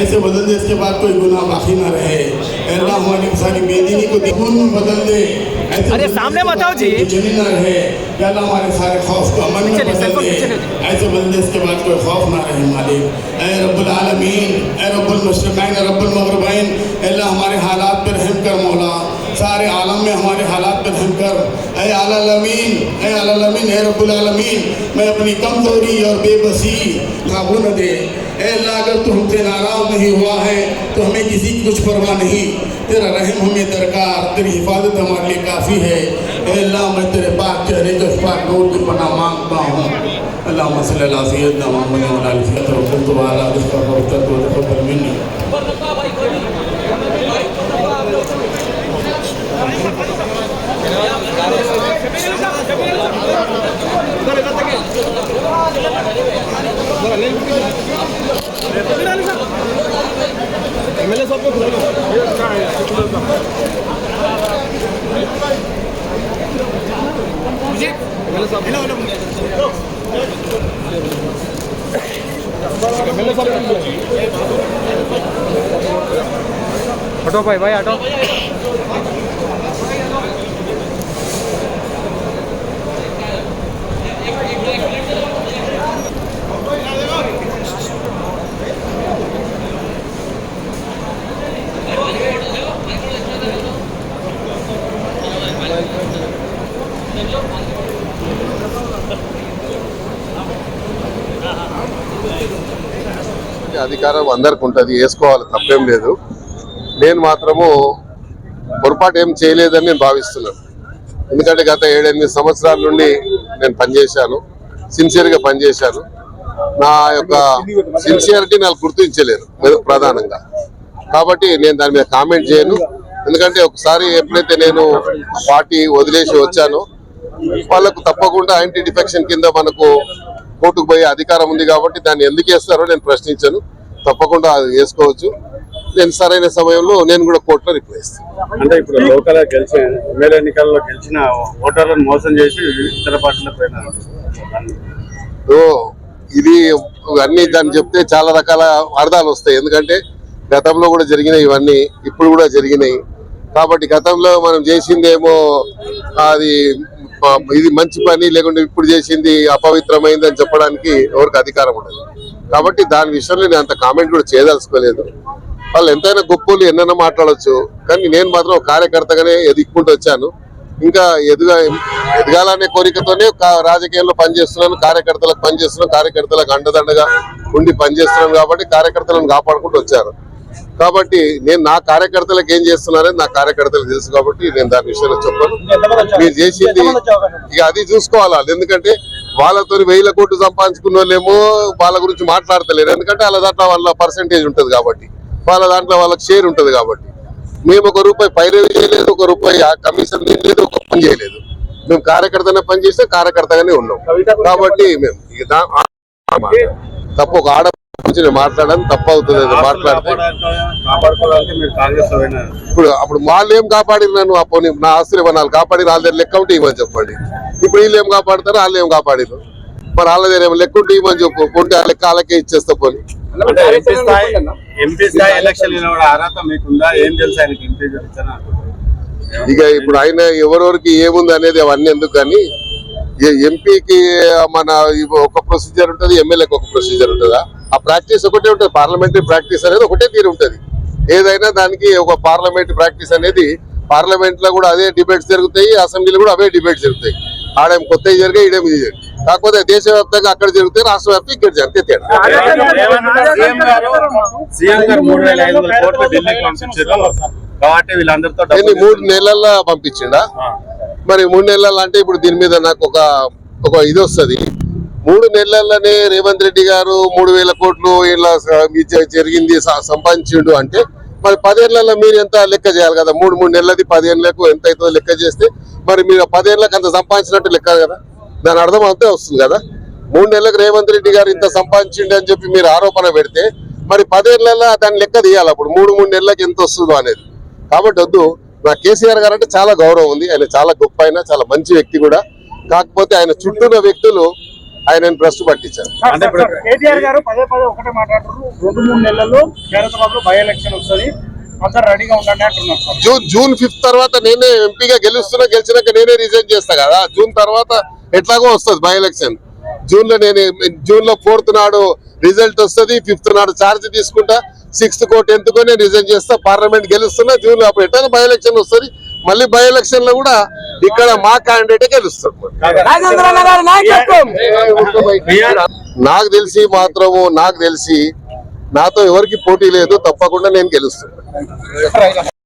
ऐसे बदल दे इसके बाद कोई गुनाह बाकी ना रहे। अल्लाह हमारी सारी बेदीनी को खून बदल दे। ऐसे अरे सामने बताओ जी। ज़मीन ना रहे। क्या अल्लाह हमारे सारे खौफ को अमन में बदल दे। ऐसे बदल दे इसके बाद कोई खौफ ना रहे मालिक। ए रब्बुल आलमीन ए रब्बुल मशरक़ैन ऐ रब्बुल मगरबैन हमारे हालात पर रहम कर ऐ आलमीन ऐ आलमीन रब्बुल मैं अपनी कमज़ोरी और बेबसी लागू न दे अल्लाह अगर तू हमसे नाराज़ नहीं हुआ है तो हमें किसी की कुछ परवाह नहीं तेरा रहम हमें दरकार तेरी हिफाजत हमारे लिए काफ़ी है अल्लाह मैं तेरे पाक चेहरे के पाक नूर की पनाह माँगता हूँ अल्लाह मसल सैदना मोहम्मद व अली सैयदना रब्बुल तबाला रिज़्क़ व बरकत व तक़ब्बल मिन्नी हटो भाई भाई हटो అధికారం అందరికి ఉంటుంది వేసుకోవాలి తప్పేం లేదు. నేను మాత్రము పొరపాటు ఏం చేయలేదని నేను భావిస్తున్నాను. ఎందుకంటే గత ఏడెనిమిది సంవత్సరాల నుండి నేను పనిచేశాను సిన్సియర్గా పనిచేశాను. నా యొక్క సిన్సియారిటీ నాకు గుర్తించలేరు ప్రధానంగా. కాబట్టి నేను దాని మీద కామెంట్ చేయను. ఎందుకంటే ఒకసారి ఎప్పుడైతే నేను పార్టీ వదిలేసి వచ్చానో వాళ్ళకు తప్పకుండా యాంటీ డిఫెక్షన్ కింద మనకు కోర్టుకు పోయే అధికారం ఉంది కాబట్టి దాన్ని ఎందుకు వేస్తారో నేను ప్రశ్నించాను. తప్పకుండా అది వేసుకోవచ్చు. నేను సరైన సమయంలో నేను కూడా కోర్టులో రిప్లై ఇస్తాను. అంటే ఇప్పుడు లోకల్ గెలిచిన ఎమ్మెల్యే ఎన్నికల్లో గెలిచిన ఓటర్లను మోసం చేసి ఇతర పార్టీల పైన సో ఇది అన్ని దాన్ని చెప్తే చాలా రకాల అర్థాలు వస్తాయి. ఎందుకంటే గతంలో కూడా జరిగినాయి ఇవన్నీ ఇప్పుడు కూడా జరిగినాయి. కాబట్టి గతంలో మనం చేసిందేమో అది ఇది మంచి పని లేకుంటే ఇప్పుడు చేసింది అపవిత్రమైంది అని చెప్పడానికి ఎవరికి అధికారం ఉండదు. కాబట్టి దాని విషయంలో నేను అంత కామెంట్ కూడా చేయదలుచుకోలేదు. వాళ్ళు ఎంతైనా గొప్పలు ఎన్నైనా మాట్లాడొచ్చు కానీ నేను మాత్రం కార్యకర్తగానే ఎదుక్కుంటూ వచ్చాను. ఇంకా ఎదుగా ఎదగాలనే కోరికతోనే కా- రాజకీయాల్లో పనిచేస్తున్నాను కార్యకర్తలకు పనిచేస్తున్నాను కార్యకర్తలకు అండదండగా ఉండి పనిచేస్తున్నాను కాబట్టి కార్యకర్తలను కాపాడుకుంటూ వచ్చారు కాబట్టి నేను నా కార్యకర్తలకు ఏం చేస్తున్నారని నా కార్యకర్తలకు తెలుసు కాబట్టి నేను దాని విషయంలో చెప్పను. మీరు చేసింది ఇక అది చూసుకోవాలి. ఎందుకంటే వాళ్ళతో వేల కోట్లు సంపాదించుకున్న వాళ్ళేమో వాళ్ళ గురించి మాట్లాడతలేరు. ఎందుకంటే వాళ్ళ దాంట్లో వాళ్ళ పర్సంటేజ్ ఉంటది కాబట్టి. వాళ్ళ దాంట్లో వాళ్ళకి షేర్ ఉంటది కాబట్టి. మేము ఒక రూపాయి పైరవి చేయలేదు ఒక రూపాయి ఆ కమిషన్ తీయలేదు ఒక పని చేయలేదు. మేము కార్యకర్తనే పని చేస్తే కార్యకర్తగానే ఉన్నాం. కాబట్టి మేము తప్పు ఒక ఆడ గురించి నేను మాట్లాడాను తప్పు అవుతుంది అది మాట్లాడితే ఇప్పుడు అప్పుడు వాళ్ళు ఏం కాపాడిరు నన్ను? ఆ పోనీ నా ఆస్తులు ఇవ్వనాలు కాపాడి వాళ్ళ దగ్గర లెక్క ఉంటే ఇవ్వని చెప్పండి. ఇప్పుడు వీళ్ళు ఏం కాపాడతారు వాళ్ళు ఏం కాపాడిరు మరి వాళ్ళ దగ్గర ఏమో లెక్క ఉంటే ఇవ్వని చెప్పు ఉంటే ఆ లెక్క వాళ్ళకే ఇచ్చేస్తా పోనీ. అంటే ఎంపీ స్థాయి ఎంపీ స్థాయి ఎలక్షన్ నిలబడే అర్హత మీకుందా? ఏం తెలుసు ఆయనకి ఎంపీ గెలిచారా ఇక ఇప్పుడు ఆయన ఎవరెవరికి ఏముంది అనేది అవన్నీ ఎందుకు కానీ ఎంపీకి మన ఒక ప్రొసీజర్ ఉంటుంది ఎమ్మెల్యేకి ఒక ప్రొసీజర్ ఉంటుందా? ఆ ప్రాక్టీస్ ఒకటే ఉంటుంది. పార్లమెంటరీ ప్రాక్టీస్ అనేది ఒకటే తీరు ఉంటుంది. ఏదైనా దానికి ఒక పార్లమెంటరీ ప్రాక్టీస్ అనేది పార్లమెంట్లో కూడా అదే డిబేట్స్ జరుగుతాయి అసెంబ్లీలో కూడా అవే డిబేట్స్ జరుగుతాయి. ఆడేం కొత్త జరిగాయి ఈడేం ఇది జరిగాయి. కాకపోతే దేశవ్యాప్తంగా అక్కడ జరుగుతాయి రాష్ట్ర వ్యాప్తంగా ఇక్కడ జరిగితే తేడా. మూడు నెలల్లో పంపించిండా. మరి మూడు నెలలు అంటే ఇప్పుడు దీని మీద నాకు ఒక ఒక ఇది వస్తుంది. మూడు నెలల్లోనే రేవంత్ రెడ్డి గారు మూడు వేల కోట్లు ఇలా జరిగింది సంపాదించిండు అంటే మరి పదేళ్ళలో మీరు ఎంత లెక్క చేయాలి కదా? మూడు మూడు నెలలది పదేళ్ళకు ఎంత అవుతుందో లెక్క చేస్తే మరి మీరు పదేళ్ళకు అంత సంపాదించినట్టు లెక్క కదా? దాని అర్థం అంతే వస్తుంది కదా? మూడు నెలలకు రేవంత్ రెడ్డి గారు ఇంత సంపాదించిండు అని చెప్పి మీరు ఆరోపణ పెడితే మరి పదేళ్ళలో దాన్ని లెక్క తీయాలి అప్పుడు మూడు మూడు నెలలకు ఎంత వస్తుందో అనేది. కాబట్టి వద్దు. నా కేసీఆర్ గారు అంటే చాలా గౌరవం ఉంది. ఆయన చాలా గొప్ప ఆయన చాలా మంచి వ్యక్తి కూడా. కాకపోతే ఆయన చుట్టూన్న వ్యక్తులు ఆయన ప్రశ్న అంటే ఇప్పుడు కేటీఆర్ గారు పదే పదే ఒకటే మాట్లాడుతున్నారు. రెండు మూడు నెలల్లో హైదరాబాద్లో బై ఎలక్షన్ వస్తుంది జూన్ జూన్ ఫిఫ్త్ తర్వాత నేనే ఎంపీగా గెలుస్తున్నా గెలిచినాక నేనే రిజైన్ చేస్తా కదా. జూన్ తర్వాత ఎట్లాగో వస్తుంది బై ఎలక్షన్ జూన్లో నేను జూన్లో ఫోర్త్ నాడు రిజల్ట్ వస్తుంది ఫిఫ్త్ నాడు ఛార్జ్ తీసుకుంటా సిక్స్త్ కో టెన్త్ కో నేను రిజైన్ చేస్తా పార్లమెంట్ గెలుస్తున్నా జూన్లో అప్పుడు ఎట్లా బై ఎలక్షన్ వస్తుంది. మళ్ళీ బై ఎలక్షన్లో కూడా ఇక్కడ మా క్యాండిడేట్ గెలుస్తాడు. నాకు తెలిసి మాత్రము నాకు తెలిసి నాతో ఎవరికి పోటీ లేదు తప్పకుండా నేను గెలుస్తాను.